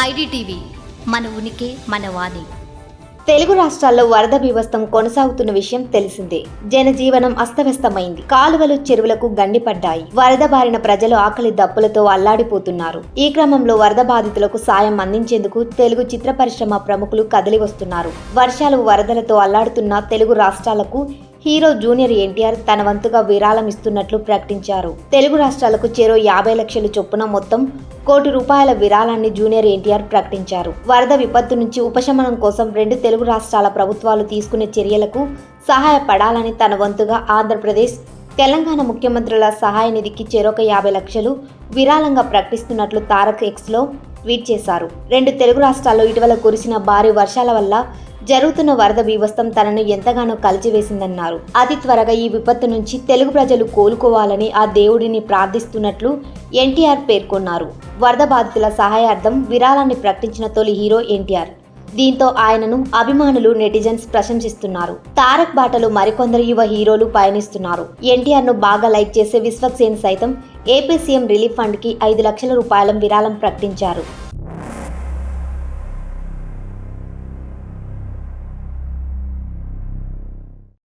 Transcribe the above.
IDTV మన ఉనికి మన వాణి. తెలుగు రాష్ట్రాల్లో వరద బీభత్సం కొనసాగుతున్న విషయం తెలిసిందే. జనజీవనం అస్తవ్యస్తమైంది. కాలువలు చెరువులకు గండిపడ్డాయి. వరద బారిన ప్రజలు ఆకలి దప్పులతో అల్లాడిపోతున్నారు. ఈ క్రమంలో వరద బాధితులకు సాయం అందించేందుకు తెలుగు చిత్ర పరిశ్రమ ప్రముఖులు కదిలి వస్తున్నారు వర్షాలు వరదలతో అల్లాడుతున్న తెలుగు రాష్ట్రాలకు హీరో జూనియర్ ఎన్టీఆర్ తన వంతుగా విరాళం ఇస్తున్నట్లు ప్రకటించారు. తెలుగు రాష్ట్రాలకు చెరో యాభై లక్షల చొప్పున మొత్తం కోటి రూపాయల విరాళాన్ని జూనియర్ ఎన్టీఆర్ ప్రకటించారు. వరద విపత్తు నుంచి ఉపశమనం కోసం రెండు తెలుగు రాష్ట్రాల ప్రభుత్వాలు తీసుకునే చర్యలకు సహాయపడాలని తన వంతుగా ఆంధ్రప్రదేశ్ తెలంగాణ ముఖ్యమంత్రుల సహాయ నిధికి చెరొక యాభై లక్షలు విరాళంగా ప్రకటిస్తున్నట్లు తారక్ ఎక్స్లో ట్వీట్ చేశారు. రెండు తెలుగు రాష్ట్రాల్లో ఇటీవల కురిసిన భారీ వర్షాల వల్ల జరుగుతున్న వరద బీభత్సం తనను ఎంతగానో కలిచివేసిందన్నారు. అతి త్వరగా ఈ విపత్తు నుంచి తెలుగు ప్రజలు కోలుకోవాలని ఆ దేవుడిని ప్రార్థిస్తున్నట్లు ఎన్టీఆర్ పేర్కొన్నారు. వరద బాధితుల సహాయార్థం విరాళాన్ని ప్రకటించిన తొలి హీరో ఎన్టీఆర్. దీంతో ఆయనను అభిమానులు నెటిజన్స్ ప్రశంసిస్తున్నారు. తారక్ బాటలో మరికొందరు యువ హీరోలు పయనిస్తున్నారు. ఎన్టీఆర్ను బాగా లైక్ చేసే విశ్వక్సేన్ సైతం ఏపీ సీఎం రిలీఫ్ ఫండ్కి ఐదు లక్షల రూపాయల విరాళం ప్రకటించారు.